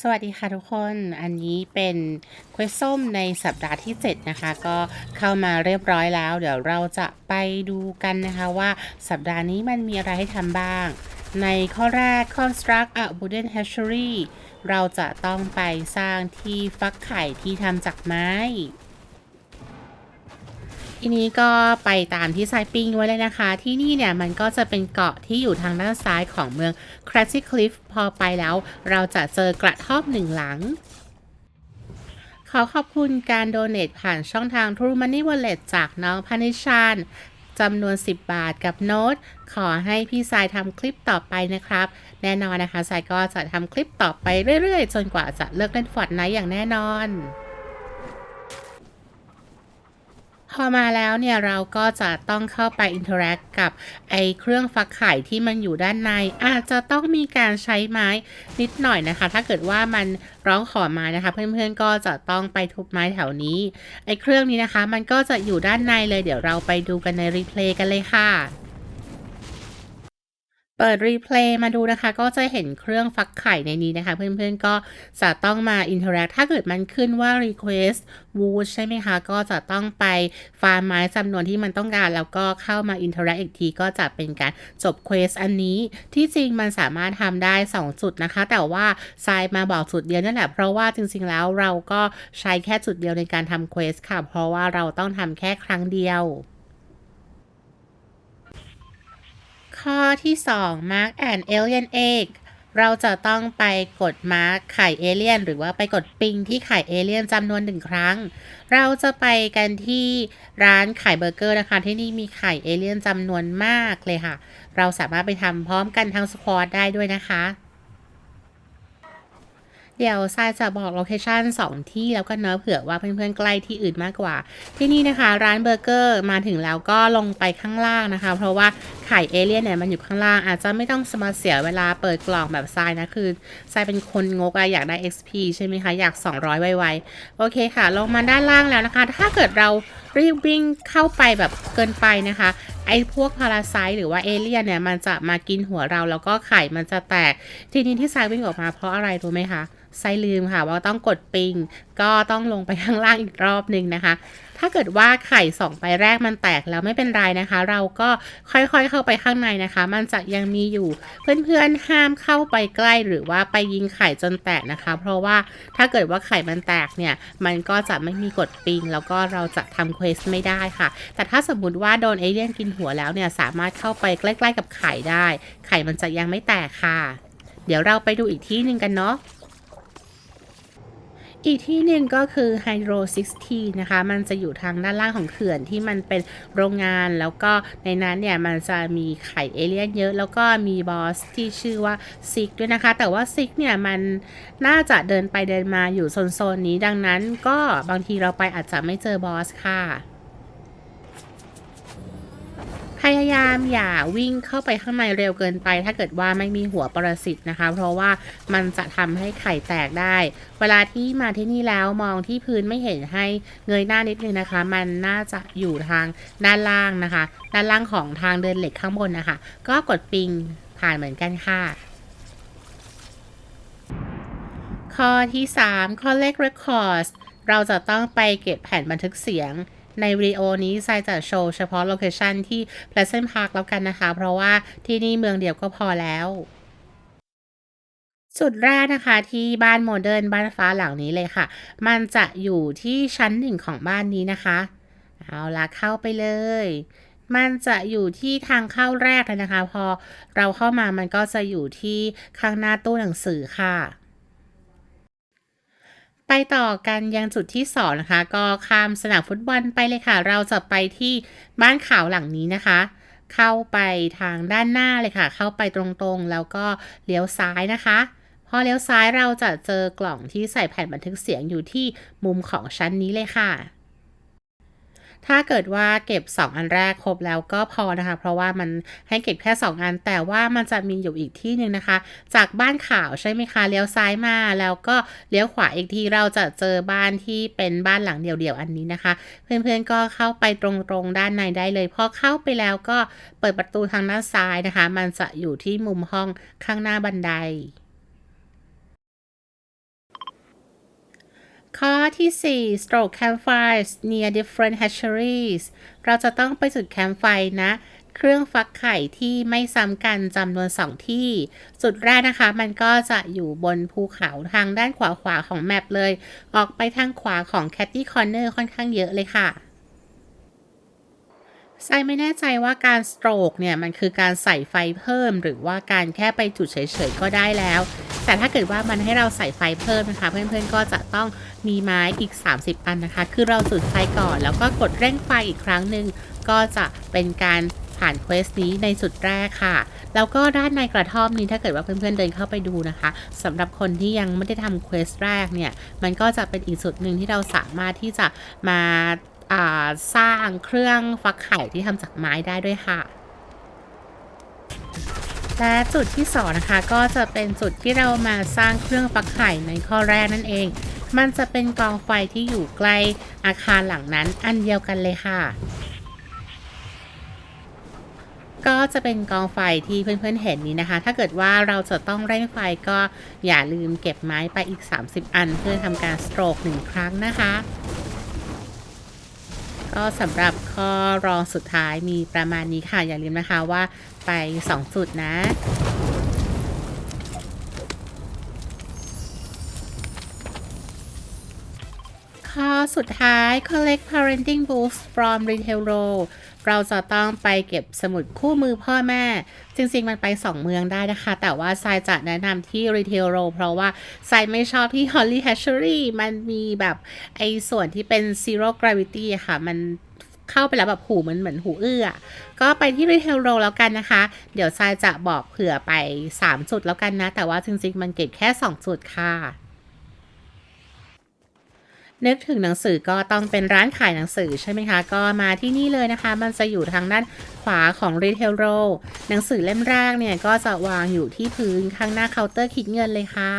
สวัสดีค่ะทุกคน อันนี้เป็นเควสส้มในสัปดาห์ที่ 7 นะคะ ก็เข้ามาเรียบร้อยแล้ว เดี๋ยวเราจะไปดูกันนะคะว่าสัปดาห์นี้มันมีอะไรให้ทำบ้าง ในข้อแรก construct a wooden hatchery เราจะต้องไปสร้างที่ฟักไข่ที่ทำจากไม้ ทีนี้ก็ไปตามที่ทรายปิ้งไว้เลยนะคะ ที่นี่เนี่ยมันก็จะเป็นเกาะที่อยู่ทางด้านซ้ายของเมือง c r a s y Cliff พอไปแล้ว เราจะเจอกระท่อมหนึ่งหลัง ขอขอบคุณการโดเน a ผ่านช่องทาง True Money Wallet จากน้องพนิชานจำนวน 10 บาทกับโน้ต ขอให้พี่สายทำคลิปต่อไปนะครับ แน่นอนนะคะสายก็จะทำคลิปต่อไปเรื่อยๆ จนกว่าจะเลิกเล่นฟอร์ดไนอย่างแน่นอน อมาแล้วเนี่ยเราก็จะต้องเข้าไปอินเทอร์แอคกับไอเครื่องฟักไข่ที่มันอยู่ด้านใน อาจจะต้องมีการใช้ไม้นิดหน่อยนะคะ ถ้าเกิดว่ามันร้องขอมานะคะ เพื่อนๆก็จะต้องไปทุบไม้แถวนี้ไอเครื่องนี้นะคะ มันก็จะอยู่ด้านในเลยเดี๋ยวเราไปดูกันในรีเพลย์กันเลยค่ะ เปิดรีเพลย์มาดูนะคะ ก็จะเห็นเครื่องฟักไข่ในนี้นะคะ เพื่อนๆก็จะต้องมา interact ถ้าเกิดมันขึ้นว่า request wood ใช่ไหมคะ ก็จะต้องไปฟาร์มไม้จำนวนที่มันต้องการ แล้วก็เข้ามา interact อีกที ก็จะเป็นการจบ quest อันนี้ที่จริงมันสามารถทำได้ 2 จุดนะคะ แต่ว่าทรายมาบอกจุดเดียวนั่นแหละ เพราะว่าจริงๆแล้วเราก็ใช้แค่จุดเดียวในการทำ quest ค่ะ เพราะว่าเราต้องทำแค่ครั้งเดียว ข้อที่ 2 Mark an alien egg เราจะต้องไปกดมาร์คไข่เอเลี่ยนหรือว่าไปกดปิงที่ไข่เอเลี่ยนจำนวนหนึ่งครั้ง เราจะไปกันที่ร้านขายเบอร์เกอร์นะคะ ที่นี่มีไข่เอเลี่ยนจำนวนมากเลยค่ะ เราสามารถไปทำพร้อมกันทั้งสควอตได้ด้วยนะคะ เดี๋ยวทรายจะบอกโลเคชัน2 ที่แล้วก็เนอะเผื่อว่าเพื่อนๆใกล้ที่อื่นมากกว่า ที่นี่นะคะ ร้านเบอร์เกอร์มาถึงแล้วก็ลงไปข้างล่างนะคะ เพราะว่าไข่เอเลี่ยนเนี่ยมันอยู่ข้างล่าง อาจจะไม่ต้องสมาเสียเวลาเปิดกล่องแบบทรายนะ คือทรายเป็นคนงกอะอยากได้ XP ใช่ไหมคะ อยาก 200 ไวๆ โอเคค่ะ ลงมาด้านล่างแล้วนะคะ ถ้าเกิดเรารีบวิ่งเข้าไปแบบเกินไปนะคะ ไอ้พวกพาราไซหรือว่าเอเลี่ยนเนี่ย มันจะมากินหัวเราแล้วก็ไข่มันจะแตก ทีนี้ที่ทรายวิ่งออกมาเพราะอะไรรู้ไหมคะไซลืมค่ะว่าต้องกดปิง ก็ต้องลงไปข้างล่างอีกรอบหนึ่งนะคะ ถ้าเกิดว่าไข่สองใบแรกมันแตกแล้วไม่เป็นไรนะคะ เราก็ค่อยๆเข้าไปข้างในนะคะ มันจะยังมีอยู่เพื่อนๆห้ามเข้าไปใกล้หรือว่าไปยิงไข่จนแตกนะคะ เพราะว่าถ้าเกิดว่าไข่มันแตกเนี่ย มันก็จะไม่มีกดปิง แล้วก็เราจะทำเควสไม่ได้ค่ะ แต่ถ้าสมมติว่าโดนเอเลี่ยนกินหัวแล้วเนี่ยสามารถเข้าไปใกล้ ๆ กับไข่ได้ ไข่มันจะยังไม่แตกค่ะ เดี๋ยวเราไปดูอีกที่หนึ่งกันเนาะ อีกที่หนึ่งก็คือ Hydro 60นะคะ มันจะอยู่ทางด้านล่างของเขื่อนที่มันเป็นโรงงานแล้วก็ในนั้นเนี่ย มันจะมีไข่เอเลี่ยนเยอะ แล้วก็มีบอสที่ชื่อว่าซิกด้วยนะคะ แต่ว่าซิกเนี่ย มันน่าจะเดินไปเดินมาอยู่โซนๆนี้ดังนั้นก็บางทีเราไปอาจจะไม่เจอบอสค่ะ ยายามอย่าวิ่งเข้าไปข้างในเร็วเกินไป ถ้าเกิดว่าไม่มีหัวปรสิตนะคะ เพราะว่ามันจะทำให้ไข่แตกได้ เวลาที่มาที่นี่แล้วมองที่พื้นไม่เห็นให้เงยหน้านิดนึงนะคะ มันน่าจะอยู่ทางด้านล่างนะคะ ด้านล่างของทางเดินเหล็กข้างบนนะคะ ก็กดปิงผ่านเหมือนกันค่ะข้อที่3ข้อเลข Records เราจะต้องไปเก็บแผ่นบันทึกเสียง ในวิดีโอนี้ทรายจะโชว์เฉพาะโลเคชันที่ Pleasant Park แล้วกันนะคะ เพราะว่าที่นี่เมืองเดียวก็พอแล้วจุดแรกนะคะที่บ้านโมเดิร์นบ้านฟ้าหลังนี้เลยค่ะ มันจะอยู่ที่ชั้นหนึ่งของบ้านนี้นะคะ เอาละเข้าไปเลย มันจะอยู่ที่ทางเข้าแรกเลยนะคะ พอเราเข้ามามันก็จะอยู่ที่ข้างหน้าตู้หนังสือค่ะ ไปต่อกันยังจุดที่สองนะคะ ก็ข้ามสนามฟุตบอลไปเลยค่ะ เราจะไปที่บ้านขาวหลังนี้นะคะ เข้าไปทางด้านหน้าเลยค่ะ เข้าไปตรงๆ แล้วก็เลี้ยวซ้ายนะคะ พอเลี้ยวซ้ายเราจะเจอกล่องที่ใส่แผ่นบันทึกเสียงอยู่ที่มุมของชั้นนี้เลยค่ะ ถ้าเกิดว่าเก็บ 2 อันแรกครบแล้วก็พอนะคะ เพราะว่ามันให้เก็บแค่ 2 อัน แต่ว่ามันจะมีอยู่อีกที่หนึ่งนะคะ จากบ้านขาวใช่ไหมคะเลี้ยวซ้ายมาแล้วก็เลี้ยวขวาอีกทีเราจะเจอบ้านที่เป็นบ้านหลังเดี่ยวๆอันนี้นะคะ เพื่อนๆก็เข้าไปตรงๆด้านในได้เลยพอเข้าไปแล้วก็เปิดประตูทางด้านซ้ายนะคะ มันจะอยู่ที่มุมห้องข้างหน้าบันได ข้อที่ 4 stroke campfires near different hatcheries เราจะต้องไปจุดแคมป์ไฟนะ เครื่องฟักไข่ที่ไม่ซ้ำกันจำนวน 2 ที่ จุดแรกนะคะ มันก็จะอยู่บนภูเขาทางด้านขวาขวาของแมปเลย ออกไปทางขวาของ Catty Corner ค่อนข้างเยอะเลยค่ะไซไม่แน่ใจว่าการสโตรกเนี่ย มันคือการใส่ไฟเพิ่ม หรือว่าการแค่ไปจุดเฉยๆก็ได้แล้ว แต่ถ้าเกิดว่ามันให้เราใส่ไฟเพิ่มนะคะ เพื่อนๆก็จะต้องมีไม้อีก 30 อันนะคะ คือเราจุดไฟก่อน แล้วก็กดเร่งไฟอีกครั้งหนึ่งก็จะเป็นการผ่านเควสนี้ในจุดแรกค่ะ แล้วก็ด้านในกระท่อมนี้ถ้าเกิดว่าเพื่อนๆเดินเข้าไปดูนะคะสำหรับคนที่ยังไม่ได้ทำเควสแรกเนี่ย มันก็จะเป็นอีกจุดหนึ่งที่เราสามารถที่จะมาอ่าสร้างเครื่องฟักไข่ที่ทำจากไม้ได้ด้วยค่ะ และจุดที่สองนะคะก็จะเป็นจุดที่เรามาสร้างเครื่องฟักไข่ในข้อแรกนั่นเอง มันจะเป็นกองไฟที่อยู่ใกล้อาคารหลังนั้นอันเดียวกันเลยค่ะ ก็จะเป็นกองไฟที่เพื่อนๆเห็นนี้นะคะ ถ้าเกิดว่าเราจะต้องเร่งไฟก็อย่าลืมเก็บไม้ไปอีก 30 อันเพื่อทำการสโตรกหนึ่งครั้งนะคะ ก็สำหรับข้อรองสุดท้ายมีประมาณนี้ค่ะ อย่าลืมนะคะว่าไป 2 จุดนะข้อสุดท้าย collect parenting books from retail row เราจะต้องไปเก็บสมุดคู่มือพ่อแม่ จริงๆมันไป 2 เมืองได้นะคะ แต่ว่าทรายจะแนะนำที่ retail row เพราะว่าทรายไม่ชอบที่ Holly Hatchery มันมีแบบไอ้ส่วนที่เป็น zero gravity ค่ะ มันเข้าไปแล้วแบบหูมันเหมือนหูเอื้อ ก็ไปที่ retail row แล้วกันนะคะ เดี๋ยวทรายจะบอกเผื่อไป 3 จุดแล้วกันนะ แต่ว่าจริงๆมันเก็บแค่ 2 จุดค่ะ นึกถึงหนังสือก็ต้องเป็นร้านขายหนังสือใช่ไหมคะ ก็มาที่นี่เลยนะคะ มันจะอยู่ทางด้านขวาของ Retail Row หนังสือเล่มแรกเนี่ยก็จะวางอยู่ที่พื้นข้างหน้าเคาน์เตอร์คิดเงินเลยค่ะ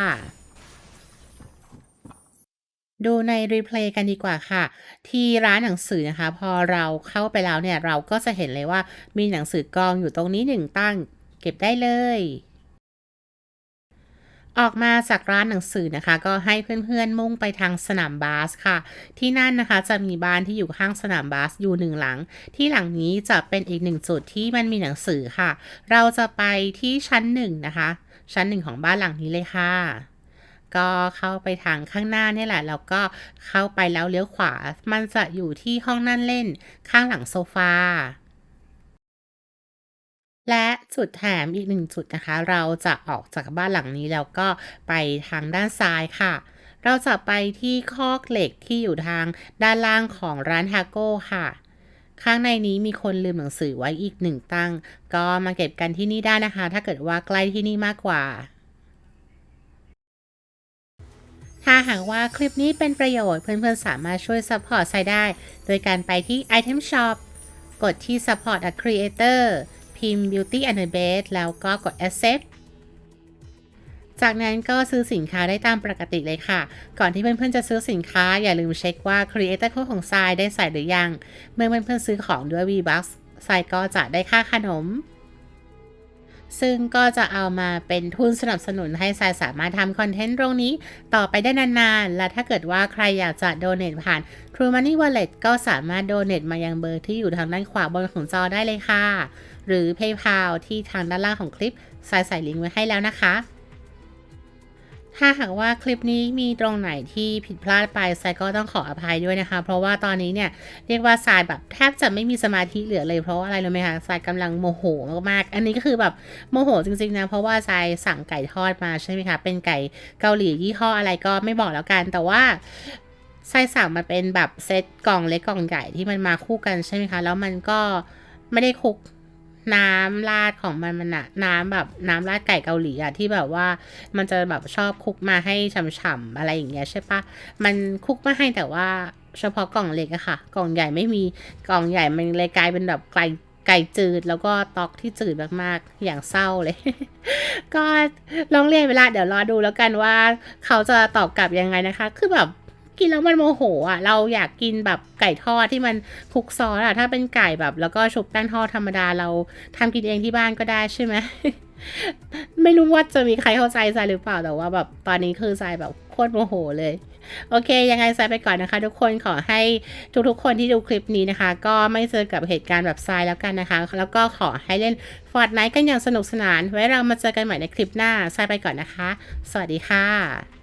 ดูในรีเพลย์กันดีกว่าค่ะ ที่ร้านหนังสือนะคะ พอเราเข้าไปแล้วเนี่ย เราก็จะเห็นเลยว่ามีหนังสือกองอยู่ตรงนี้หนึ่งตั้ง เก็บได้เลย ออกมาจากร้านหนังสือนะคะ ก็ให้เพื่อนๆมุ่งไปทางสนามบาสค่ะ ที่นั่นนะคะจะมีบ้านที่อยู่ข้างสนามบาสอยู่หนึ่งหลัง ที่หลังนี้จะเป็นอีกหนึ่งจุดที่มันมีหนังสือค่ะ เราจะไปที่ชั้นหนึ่งนะคะ ชั้นหนึ่งของบ้านหลังนี้เลยค่ะก็เข้าไปทางข้างหน้านี่แหละ แล้วก็เข้าไปแล้วเลี้ยวขวา มันจะอยู่ที่ห้องนั่งเล่น ข้างหลังโซฟา และจุดแถมอีกหนึ่งจุดนะคะ เราจะออกจากบ้านหลังนี้แล้วก็ไปทางด้านซ้ายค่ะ เราจะไปที่คอกเหล็กที่อยู่ทางด้านล่างของร้านฮาโก้ค่ะ ข้างในนี้มีคนลืมหนังสือไว้อีกหนึ่งตั้ง ก็มาเก็บกันที่นี่ได้นะคะ ถ้าเกิดว่าใกล้ที่นี่มากกว่าถ้าหากว่าคลิปนี้เป็นประโยชน์เพื่อนๆ สามารถช่วย support ไซได้ โดยการไปที่ Item Shop กดที่ Support a Creator พิมพ์ Beauty and the Beast แล้วก็กด Accept จากนั้นก็ซื้อสินค้าได้ตามปกติเลยค่ะ ก่อนที่เพื่อนๆจะซื้อสินค้าอย่าลืมเช็คว่า Creator Code ของทรายได้ใส่หรือยัง เมื่อเพื่อนๆซื้อของด้วย V-Bucks ทรายก็จะได้ค่าขนม ซึ่งก็จะเอามาเป็นทุนสนับสนุนให้ทรายสามารถทำคอนเทนต์ตรงนี้ ต่อไปได้นานๆ และถ้าเกิดว่าใครอยากจะโดเน a ผ่าน True Money Wallet ก็สามารถโดเน a มายังเบอร์ที่อยู่ทางด้านขวาบนของจอได้เลยค่ะ หรือ PayPal ที่ทางด้านล่างของคลิปทรายใส่ลิงก์ไว้ให้แล้วนะคะ ถ้าหากว่าคลิปนี้มีตรงไหนที่ผิดพลาดไปทรายก็ต้องขออภัยด้วยนะคะ เพราะว่าตอนนี้เนี่ยเรียกว่าทรายแบบแทบจะไม่มีสมาธิเหลือเลยเพราะอะไรรู้ไหมคะทรายกำลังโมโหมากๆ อันนี้ก็คือแบบโมโหจริงๆนะเพราะว่าทรายสั่งไก่ทอดมาใช่ไหมคะเป็นไก่เกาหลียี่ห้ออะไรก็ไม่บอกแล้วกันแต่ว่าทรายสั่งมันเป็นแบบเซตกล่องเล็กกล่องใหญ่ที่มันมาคู่กันใช่ไหมคะ แล้วมันก็ไม่ได้คลุก น้ำราดของมันมันอะน้ำแบบน้ำราดไก่เกาหลีอะที่แบบว่ามันจะแบบชอบคุกมาให้ฉ่ำๆอะไรอย่างเงี้ยใช่ปะมันคุกมาให้แต่ว่าเฉพาะกล่องเล็กอะค่ะ กล่องใหญ่ไม่มีกล่องใหญ่มันเลยกลายเป็นแบบไก่ไก่จืดแล้วก็ตอกที่จืดมากๆ อย่างเศร้าเลย ก็ลองเรียนเวลาเดี๋ยวรอดูแล้วกันว่า เขาจะตอบกลับยังไงนะคะ คือแบบ กินแล้วมันโมโหอะ เราอยากกินแบบไก่ทอดที่มันคลุกซอสอะ ถ้าเป็นไก่แบบ แล้วก็ชุบแป้งทอดธรรมดาเราทำกินเองที่บ้านก็ได้ใช่ไหม ไม่รู้ว่าจะมีใครเข้าใจทรายหรือเปล่าแต่ว่าแบบตอนนี้คือทรายแบบโคตรโมโหเลยโอเค ยังไงทรายไปก่อนนะคะ ทุกคนขอให้ทุกๆคนที่ดูคลิปนี้นะคะ ก็ไม่เจอกับเหตุการณ์แบบทรายแล้วกันนะคะ แล้วก็ขอให้เล่นฟอร์ดไนท์กันอย่างสนุกสนาน ไว้เรามาเจอกันใหม่ในคลิปหน้าทรายไปก่อนนะคะ สวัสดีค่ะ